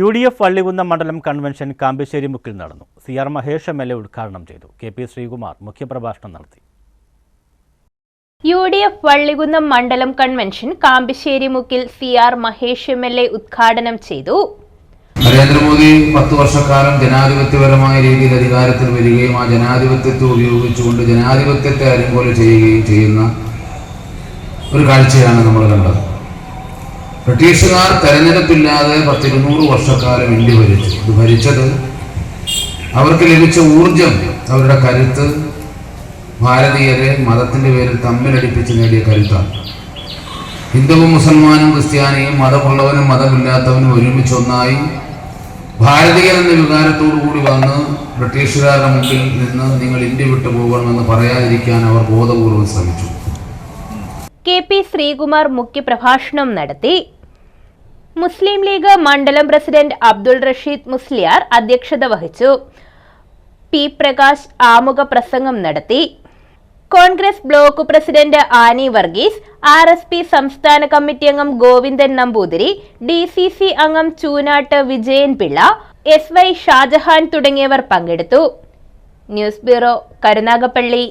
U D F Vallikunnam മണ്ഡലം convention Kampissery മുക്കിൽ നടന്നു. C R Mahesh M L A ഉദ്ഘാടനം ചെയ്തു. കെ പി ശ്രീകുമാർ മുഖ്യപ്രഭാഷണം നടത്തി. യു ഡി എഫ് വള്ളികുന്നം മണ്ഡലം convention Kampissery മുക്കിൽ C R Mahesh M L A ഉദ്ഘാടനം ചെയ്തു. നരേന്ദ്രമോദി പത്ത് വർഷക്കാലം ജനാധിപത്യപരമായ രീതിയിൽ അധികാരത്തിൽ വരികയും ആ ജനാധിപത്യത്തെ ഉപയോഗിച്ചുകൊണ്ട് ജനാധിപത്യത്തെ അരിങ്കൊല ചെയ്യുകയും ചെയ്യുന്ന ഒരു കാഴ്ചയാണ് നമ്മൾ കണ്ടത്. ബ്രിട്ടീഷുകാർ തെരഞ്ഞെടുപ്പില്ലാതെ പത്തിരുന്നൂറ് വർഷക്കാലം ഇന്ത്യ ഭരിച്ചു. ഭരിച്ചത് അവർക്ക് ലഭിച്ച ഊർജം അവരുടെ കരുത്ത് ഭാരതീയരെ മതത്തിന്റെ പേരിൽ തമ്മിലടിപ്പിച്ച് നേടിയ കരുത്താണ്. ഹിന്ദുവും മുസൽമാനും ക്രിസ്ത്യാനിയും മതമുള്ളവനും മതമില്ലാത്തവനും ഒരുമിച്ച് ഒന്നായി ഭാരതീയൻ എന്ന വികാരത്തോടു കൂടി വന്ന് ബ്രിട്ടീഷുകാരുടെ മുമ്പിൽ നിന്ന് നിങ്ങൾ ഇന്ത്യ വിട്ടു പോകണമെന്ന് പറയാതിരിക്കാൻ അവർ ബോധപൂർവം ശ്രമിച്ചു. കെ പി ശ്രീകുമാർ മുഖ്യപ്രഭാഷണം നടത്തി മുസ്ലിം ലീഗ് മണ്ഡലം പ്രസിഡന്റ് അബ്ദുൾ റഷീദ് മുസ്ലിയാർ അധ്യക്ഷത വഹിച്ചു. പി പ്രകാശ് ആമുഖ പ്രസംഗം നടത്തി. Congress block president Annie Varghese R S P സംസ്ഥാന കമ്മിറ്റി അംഗം Govindan Namboothiri D C C അംഗം ചൂനാട്ട് വിജയൻ പിള്ള എസ് വൈ ഷാജഹാൻ തുടങ്ങിയവർ പങ്കെടുത്തു. News bureau Karunagappally.